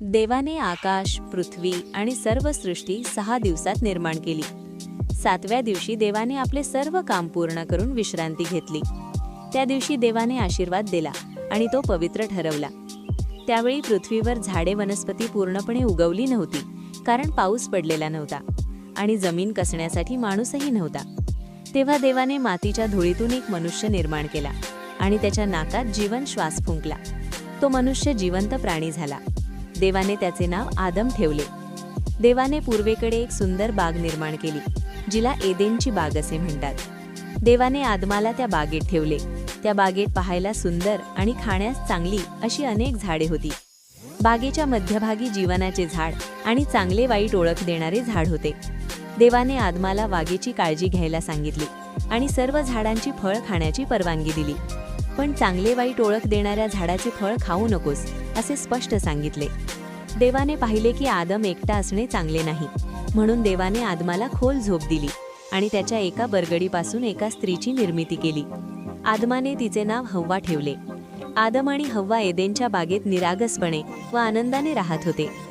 देवाने आकाश पृथ्वी आणि सर्व सृष्टी सहा दिवसात निर्माण केली. सातव्या दिवशी देवाने आपले सर्व काम पूर्ण करून विश्रांती घेतली. त्या दिवशी देवाने आशीर्वाद दिला आणि तो पवित्र ठरवला. त्यावेळी पृथ्वीवर झाडे वनस्पती पूर्णपणे उगवली नव्हती कारण पाऊस पडलेला नव्हता आणि जमीन कसण्यासाठी माणूसही नव्हता. तेव्हा देवाने मातीच्या धुळीतून एक मनुष्य निर्माण केला आणि त्याच्या नाकात जीवन श्वास फुंकला. तो मनुष्य जिवंत प्राणी झाला. देवाने त्याचे नाव आदम ठेवले. देवाने पूर्वेकडे एक सुंदर बाग निर्माण केली जिला एदेनची बाग असे म्हणतात. देवाने आदमाला त्या बागेत ठेवले. त्या बागेत पाहायला सुंदर आणि खाण्यास चांगली अशी अनेक झाडे होती. बागेच्या मध्यभागी जीवनाचे झाड आणि चांगले वाईट ओळख देणारे झाड होते. देवाने आदमाला वाघेची काळजी घ्यायला सांगितली आणि सर्व झाडांची फळ खाण्याची परवानगी दिली. पण चांगले वाईट ओळख देणाऱ्या झाडाचे फळ खाऊ नकोस असे स्पष्ट सांगितले. देवाने पाहिले की आदम एकटा असणे चांगले नाही. म्हणून देवाने आदमाला खोल झोप दिली आणि त्याच्या एका बरगडीपासून एका स्त्रीची निर्मिती केली. आदमाने तिचे नाव हव्वा ठेवले. आदम आणि हव्वा एदेनच्या बागेत निरागसपणे व आनंदाने राहत होते.